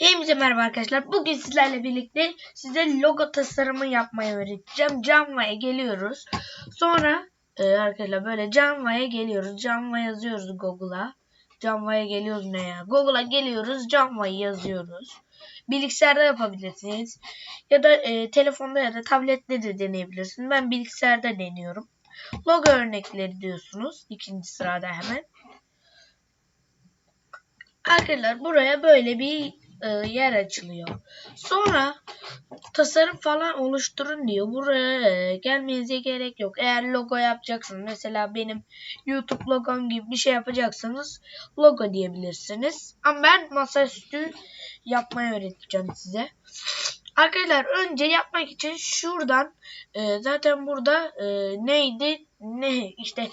Hepinize merhaba arkadaşlar. Bugün sizlerle birlikte size logo tasarımı yapmayı öğreteceğim. Canva'ya geliyoruz. Sonra e, arkadaşlar böyle Canva'ya geliyoruz. Canva yazıyoruz Google'a. Canva'ya geliyoruz ne ya? Google'a geliyoruz. Canva'yı yazıyoruz. Bilgisayarda yapabilirsiniz. Ya da e, telefonda ya da tablette de deneyebilirsiniz. Ben bilgisayarda deniyorum. Logo örnekleri diyorsunuz. ikinci sırada hemen. Arkadaşlar buraya böyle bir e, yer açılıyor. Sonra tasarım falan oluşturun diyor. Buraya gelmenize gerek yok. Eğer logo yapacaksınız mesela benim YouTube logom gibi bir şey yapacaksanız logo diyebilirsiniz. Ama ben masaüstü yapmayı öğreteceğim size. Arkadaşlar önce yapmak için şuradan e, zaten burada e, neydi ne işte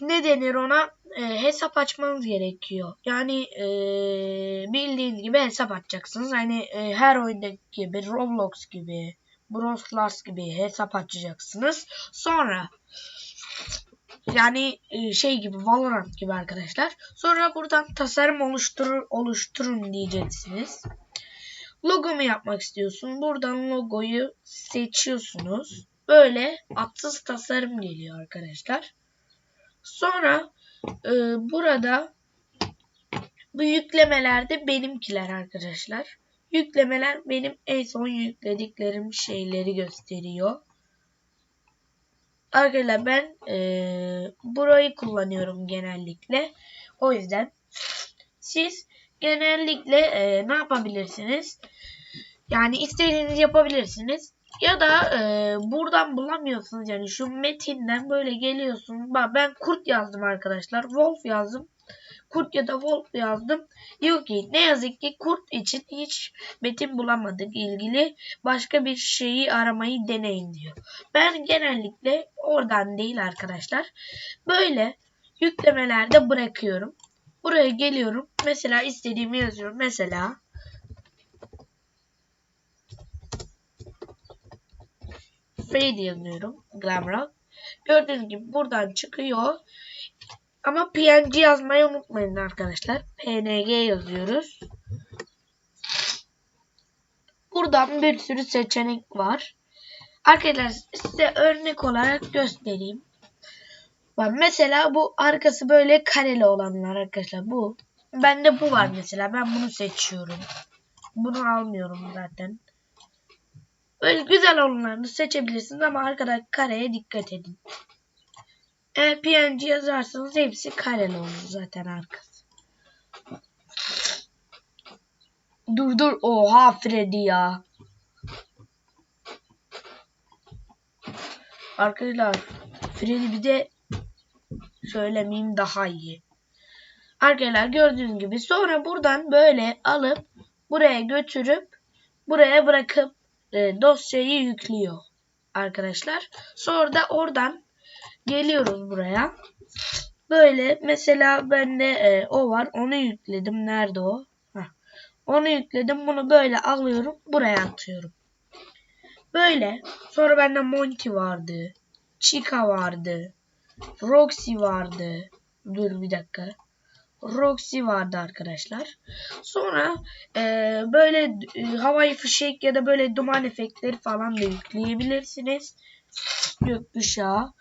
ne denir ona e, hesap açmanız gerekiyor. Yani e, bildiğiniz gibi hesap açacaksınız. Hani e, her oyundaki gibi Roblox gibi Brawl Stars gibi hesap açacaksınız. Sonra yani e, şey gibi Valorant gibi arkadaşlar. Sonra buradan tasarım oluşturur oluşturun diyeceksiniz. Logomu yapmak istiyorsun. Buradan logoyu seçiyorsunuz. Böyle atsız tasarım geliyor arkadaşlar. Sonra e, burada bu yüklemelerde benimkiler arkadaşlar. Yüklemeler benim en son yüklediklerim şeyleri gösteriyor. Arkadaşlar ben e, burayı kullanıyorum genellikle. O yüzden siz genellikle e, ne yapabilirsiniz? Yani istediğinizi yapabilirsiniz. Ya da e, buradan bulamıyorsunuz yani şu metinden böyle geliyorsunuz. Bak ben kurt yazdım arkadaşlar. Wolf yazdım. Kurt ya da Wolf yazdım. Diyor ki ne yazık ki kurt için hiç metin bulamadık ilgili. Başka bir şeyi aramayı deneyin diyor. Ben genellikle oradan değil arkadaşlar. Böyle yüklemelerde bırakıyorum. Buraya geliyorum. Mesela istediğimi yazıyorum. Mesela Fade yazıyorum. Glamrock. Gördüğünüz gibi buradan çıkıyor. Ama PNG yazmayı unutmayın arkadaşlar. PNG yazıyoruz. Buradan bir sürü seçenek var. Arkadaşlar size örnek olarak göstereyim. Bak mesela bu arkası böyle kareli olanlar arkadaşlar bu. Bende bu var mesela. Ben bunu seçiyorum. Bunu almıyorum zaten. Böyle güzel olanlarını seçebilirsiniz ama arkada kareye dikkat edin. Eğer PNG yazarsanız hepsi kareli olur zaten arkası. Dur dur. Oha Freddy ya. Arkadaşlar Freddy bir de söylemeyeyim daha iyi. Arkadaşlar gördüğünüz gibi sonra buradan böyle alıp buraya götürüp buraya bırakıp e, dosyayı yüklüyor arkadaşlar. Sonra da oradan geliyoruz buraya. Böyle mesela bende e, o var. Onu yükledim. Nerede o? Heh. Onu yükledim. Bunu böyle alıyorum. Buraya atıyorum. Böyle. Sonra bende Monty vardı. Chica vardı. Roxy vardı. Dur bir dakika. Roxy vardı arkadaşlar. Sonra e, böyle e, havai fişek ya da böyle duman efektleri falan da yükleyebilirsiniz. Gökkuşağı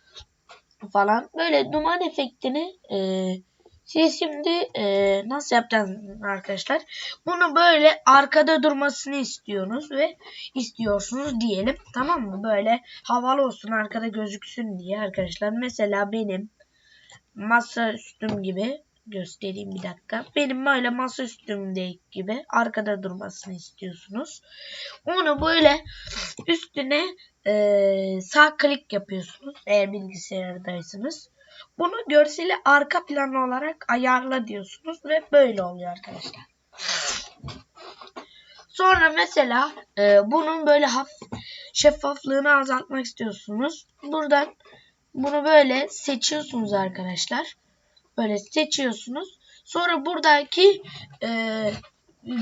falan. Böyle duman efektini e, siz şimdi e, nasıl yapacaksınız arkadaşlar? Bunu böyle arkada durmasını istiyorsunuz ve istiyorsunuz diyelim. Tamam mı? Böyle havalı olsun arkada gözüksün diye arkadaşlar. Mesela benim masa üstüm gibi göstereyim bir dakika. Benim böyle masa üstümde gibi arkada durmasını istiyorsunuz. Onu böyle üstüne e, sağ klik yapıyorsunuz eğer bilgisayardaysanız. Bunu görseli arka plan olarak ayarla diyorsunuz ve böyle oluyor arkadaşlar. Sonra mesela e, bunun böyle hafif şeffaflığını azaltmak istiyorsunuz. Buradan bunu böyle seçiyorsunuz arkadaşlar. Böyle seçiyorsunuz. Sonra buradaki e,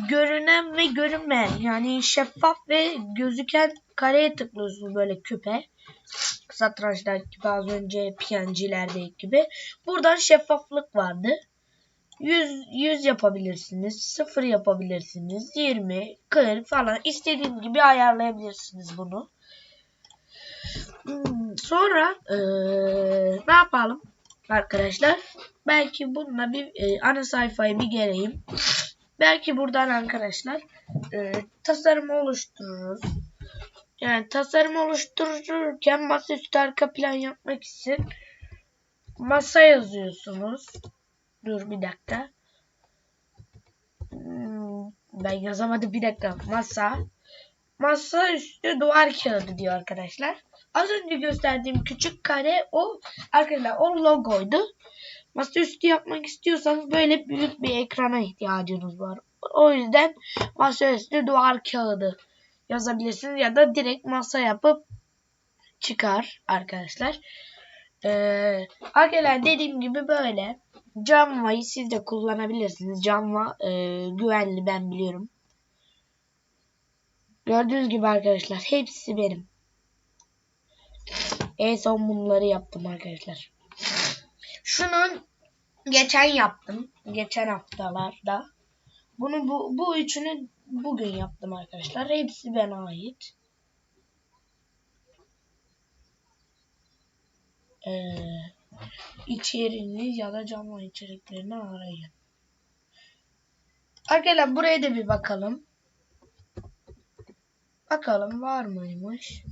görünen ve görünmeyen yani şeffaf ve gözüken kareye tıklıyorsunuz böyle küpe. Satrançlar gibi az önce PNG'lerdeki gibi. Buradan şeffaflık vardı. 100, 100 yapabilirsiniz. 0 yapabilirsiniz. 20, 40 falan istediğiniz gibi ayarlayabilirsiniz bunu. Hmm, Sonra eee, ne yapalım arkadaşlar? Belki bununla bir eee, ana sayfayı bir geleyim. Belki buradan arkadaşlar eee tasarım oluştururuz. Yani tasarım oluştururken masaüstü arka plan yapmak için masa yazıyorsunuz. Dur bir dakika. Hmm, Ben yazamadım bir dakika. Masa. Masa üstü duvar kağıdı diyor arkadaşlar. Az önce gösterdiğim küçük kare o arkadaşlar o logoydu. Masa üstü yapmak istiyorsanız böyle büyük bir ekrana ihtiyacınız var. O yüzden masa üstü duvar kağıdı yazabilirsiniz ya da direkt masa yapıp çıkar arkadaşlar. Ee, arkadaşlar dediğim gibi böyle Canva'yı siz de kullanabilirsiniz. Canva e, güvenli ben biliyorum. Gördüğünüz gibi arkadaşlar hepsi benim. En son bunları yaptım arkadaşlar. Şunun geçen yaptım. Geçen haftalarda. Bunu bu, bu üçünü bugün yaptım arkadaşlar. Hepsi bana ait. Ee, içeriğini ya da canlı içeriklerini arayın. Arkadaşlar buraya da bir bakalım. Bakalım var mıymış?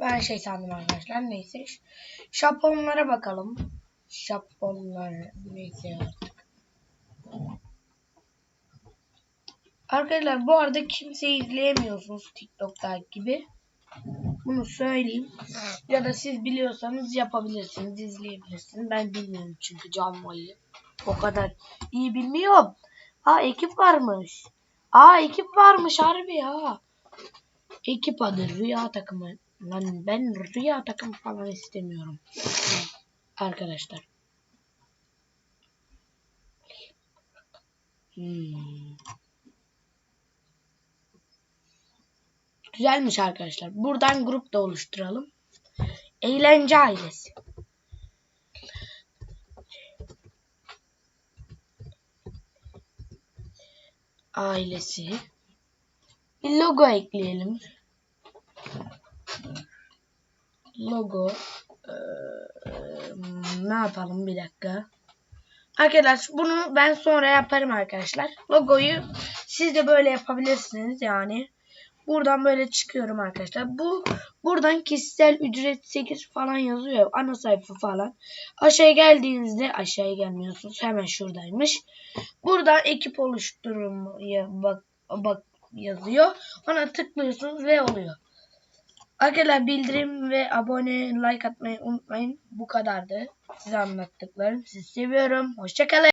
Ben şey sandım arkadaşlar. Neyse. Şaponlara bakalım. Şaponlar neyse artık. Arkadaşlar bu arada kimseyi izleyemiyorsunuz TikTok'ta gibi. Bunu söyleyeyim. Ya da siz biliyorsanız yapabilirsiniz, izleyebilirsiniz. Ben bilmiyorum çünkü Canva'yı. O kadar iyi bilmiyorum. Aa ekip varmış. Aa ekip varmış harbi ya. Ekip adı Rüya takımı. Lan ben Rüya takımı falan istemiyorum. Arkadaşlar. Hmm. Güzelmiş arkadaşlar. Buradan grup da oluşturalım. Eğlence ailesi. Ailesi. Bir logo ekleyelim. Logo. Ee, ne yapalım bir dakika. Arkadaşlar bunu ben sonra yaparım arkadaşlar. Logoyu siz de böyle yapabilirsiniz yani. Buradan böyle çıkıyorum arkadaşlar. Bu buradan kişisel ücret 8 falan yazıyor. Ana sayfa falan. Aşağıya geldiğinizde aşağıya gelmiyorsunuz. Hemen şuradaymış. Buradan ekip oluşturmaya bak, bak yazıyor. Ona tıklıyorsunuz ve oluyor. Arkadaşlar bildirim ve abone like atmayı unutmayın. Bu kadardı. Size anlattıklarım. Sizi seviyorum. Hoşçakalın.